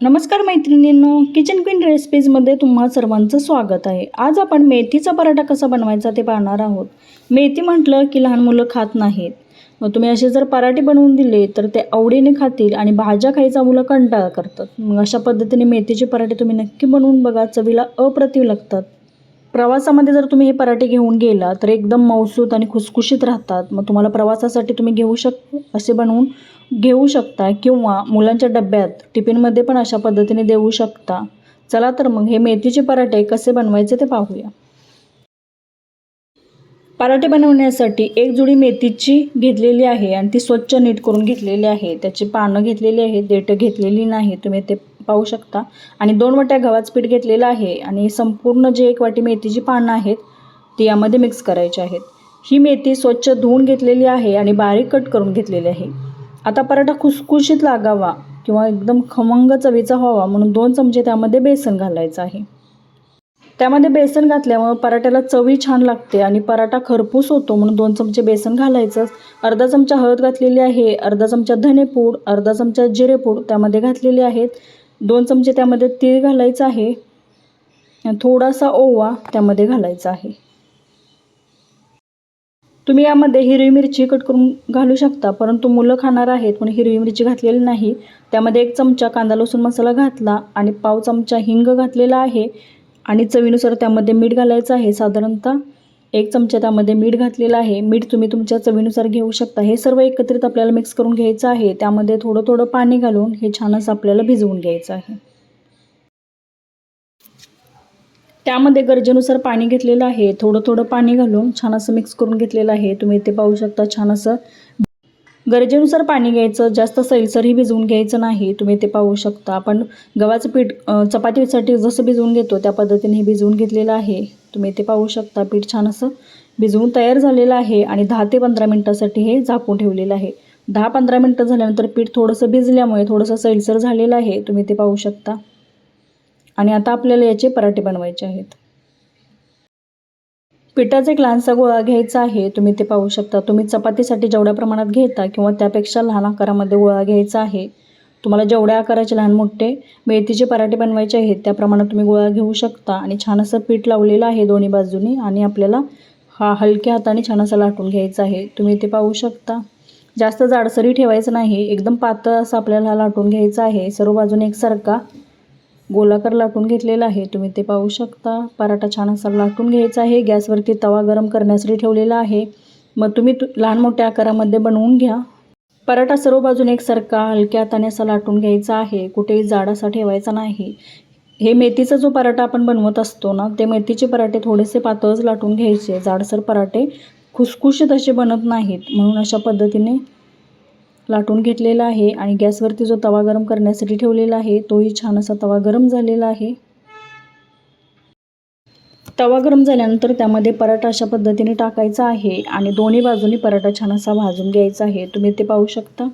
नमस्कार मैत्रिणींनो kitchen queen रेसिपीजमध्ये तुम्हा सर्वांचं स्वागत आहे. आज आपण मेथीचा पराठा कसा बनवायचा ते पाहणार आहोत. मेथी म्हटलं की लहान मुलं खात नाहीत. मग तुम्ही असे जर पराठे बनवून दिले तर ते आवडीने खातील आणि भाज्या खायचा मुलं कंटाळा करतात. मग अशा पद्धतीने मेथीचे पराठे तुम्ही नक्की बनवून बघा चवीला अप्रतिम लागतात. प्रवासामध्ये जर तुम्ही हे पराठे घेऊन गेला तर एकदम मौसूत आणि खुसखुशीत राहतात. मग तुम्हाला प्रवासासाठी तुम्ही घेऊ शक असे बनवून घेऊ शकता किंवा मुलांच्या डब्यात टिफिनमध्ये पण अशा पद्धतीने देऊ शकता. चला तर मग हे मेथीचे पराठे कसे बनवायचे ते पाहूया. पराठे बनवण्यासाठी एक जुडी मेथीची घेतलेली आहे आणि ती स्वच्छ नीट करून घेतलेली आहे. त्याची पानं घेतलेली आहे देठं घेतलेली नाही तुम्ही ते पाहू शकता. आणि दोन वाट्या गव्हाचं पीठ घेतलेलं आहे आणि संपूर्ण जे एक वाटी मेथीची पानं आहेत ती यामध्ये मिक्स करायची आहेत. ही मेथी स्वच्छ धुवून घेतलेली आहे आणि बारीक कट करून घेतलेली आहे. आता पराठा खुसखुशीत लागावा किंवा एकदम खमंग चवीचा व्हावा म्हणून दोन चमचे त्यामध्ये बेसन घालायचं आहे. त्यामध्ये बेसन घातल्यामुळं पराठ्याला चवी छान लागते आणि पराठा खरपूस होतो म्हणून दोन चमचे बेसन घालायचं. अर्धा चमचा हळद घातलेली आहे अर्धा चमचा धनेपूड अर्धा चमचा जिरेपूड त्यामध्ये घातलेले आहेत. दोन चमचे त्यामध्ये तीळ घालायचं आहे. थोडासा ओवा त्यामध्ये घालायचा आहे. तुम्ही यामध्ये हिरवी मिरची कट करून घालू शकता परंतु मुलं खाणार आहेत म्हणून हिरवी मिरची घातलेली नाही. त्यामध्ये एक चमचा कांदा लसूण मसाला घातला आणि पाव चमचा हिंग घातलेला आहे आणि चवीनुसार त्यामध्ये मीठ घालायचं आहे. साधारणतः एक चमचा त्यामध्ये मीठ घातलेलं आहे. मीठ तुम्ही तुमच्या चवीनुसार घेऊ शकता. हे सर्व एकत्रित आपल्याला मिक्स करून घ्यायचं आहे. त्यामध्ये थोडं थोडं पाणी घालून हे छान असं आपल्याला भिजवून घ्यायचं आहे. त्यामध्ये गरजेनुसार पाणी घेतलेलं आहे. थोडं थोडं पाणी घालून छान असं मिक्स करून घेतलेलं आहे. तुम्ही ते पाहू शकता छान असं गरजेनुसार पाणी घ्यायचं. जास्त सैलसरही भिजवून घ्यायचं नाही. तुम्ही ते पाहू शकता. आपण गव्हाचं पीठ चपातीसाठी जसं भिजवून घेतो त्या पद्धतीने भिजवून घेतलेलं आहे. तुम्ही ते पाहू शकता पीठ छान असं भिजवून तयार झालेलं आहे आणि दहा ते पंधरा मिनटासाठी हे झाकून ठेवलेलं आहे. दहा पंधरा मिनटं झाल्यानंतर पीठ थोडंसं भिजल्यामुळे थोडंसं सैलसर झालेलं आहे. तुम्ही ते पाहू शकता. आणि आता आपल्याला याचे पराठे बनवायचे आहेत. पिठाचा एक लहानसा गोळा घ्यायचा आहे. तुम्ही ते पाहू शकता. तुम्ही चपातीसाठी जेवढ्या प्रमाणात घेता किंवा त्यापेक्षा लहान आकारामध्ये गोळा घ्यायचा आहे. तुम्हाला जेवढ्या आकाराचे लहान मोठे मेथीचे पराठे बनवायचे आहेत त्या प्रमाणात तुम्ही गोळा घेऊ शकता. आणि छान असं पीठ लावलेलं आहे दोन्ही बाजूनी आणि आपल्याला हा हलक्या हाताने छान असं लाटून घ्यायचा आहे. तुम्ही ते पाहू शकता. जास्त जाडसरी ठेवायचं नाही. एकदम पातळ असं आपल्याला हा लाटून घ्यायचा आहे. सर्व बाजूने एकसारखा गोलाकार लाटून घेतलेला आहे. तुम्ही ते पाहू शकता. पराठा छान असा लाटून घ्यायचा आहे. गॅसवरती तवा गरम करण्यासाठी ठेवलेला आहे. मग तुम्ही तु लहान मोठ्या आकारामध्ये बनवून घ्या. पराठा सर्व बाजूने एकसारखा हलक्या हाताने असा लाटून घ्यायचा आहे. कुठेही जाड असा ठेवायचा नाही. हे मेथीचा जो पराठा आपण बनवत असतो ना ते मेथीचे पराठे थोडेसे पातळच लाटून घ्यायचे. जाडसर पराठे खुसखुशीत असे बनत नाहीत. म्हणून अशा पद्धतीने लाटून घेतलेला आहे आणि गॅसवरती जो तवा गरम करण्यासाठी ठेवलेला आहे तोही छान असा तवा गरम झालेला आहे. तवा गरम झाल्यानंतर त्यामध्ये पराठा अशा पद्धतीने टाकायचा आहे आणि दोन्ही बाजूनी पराठा छान असा भाजून घ्यायचा आहे. तुम्ही ते पाहू शकता.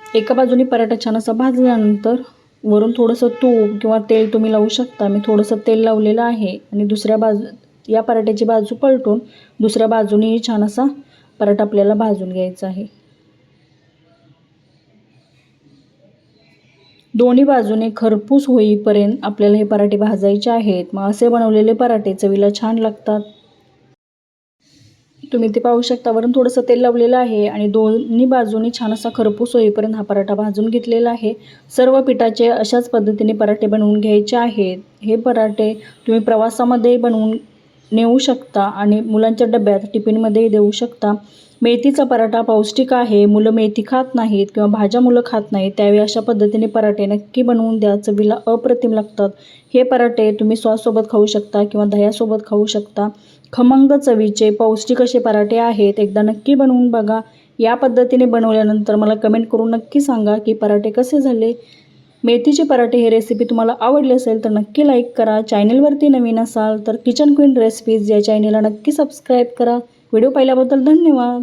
एका बाजूनी पराठा छान असा भाजल्यानंतर वरून थोडंसं तूप किंवा तेल तुम्ही लावू शकता. मी थोडंसं तेल लावलेलं आहे आणि दुसऱ्या बाजू या पराठ्याची बाजू पलटून दुसऱ्या बाजूनेही छान असा पराठा आपल्याला भाजून घ्यायचा आहे. दोन्ही बाजूने खरपूस होईपर्यंत आपल्याला हे पराठे भाजायचे आहेत. मग असे बनवलेले पराठे चवीला छान लागतात. तुम्ही ते पाहू शकता. वरून थोडंसं तेल लावलेलं आहे आणि दोन्ही बाजूनी छान असा खरपूस होईपर्यंत हा पराठा भाजून घेतलेला आहे. सर्व पिठाचे अशाच पद्धतीने पराठे बनवून घ्यायचे आहेत. हे पराठे तुम्ही प्रवासामध्ये बनवून नेऊ शकता आणि मुलांच्या डब्यात टिफिनमध्येही देऊ शकता. मेथीचा पराठा पौष्टिक आहे. मुलं मेथी खात नाहीत किंवा भाज्या मुलं खात नाहीत त्यावेळी अशा पद्धतीने पराठे नक्की बनवून द्या. चवीला अप्रतिम लागतात. हे पराठे तुम्ही सॉससोबत खाऊ शकता किंवा दह्यासोबत खाऊ शकता. खमंग चवीचे पौष्टिक असे पराठे आहेत. एकदा नक्की बनवून बघा. या पद्धतीने बनवल्यानंतर मला कमेंट करून नक्की सांगा की पराठे कसे झाले? मेथीचे पराठे हे रेसिपी तुम्हाला आवडली असेल तर नक्की लाईक करा. चॅनलवरती नवीन असाल तर किचन क्वीन रेसिपीज या चॅनेलला नक्की सबस्क्राईब करा. व्हिडिओ पाहिल्याबद्दल धन्यवाद.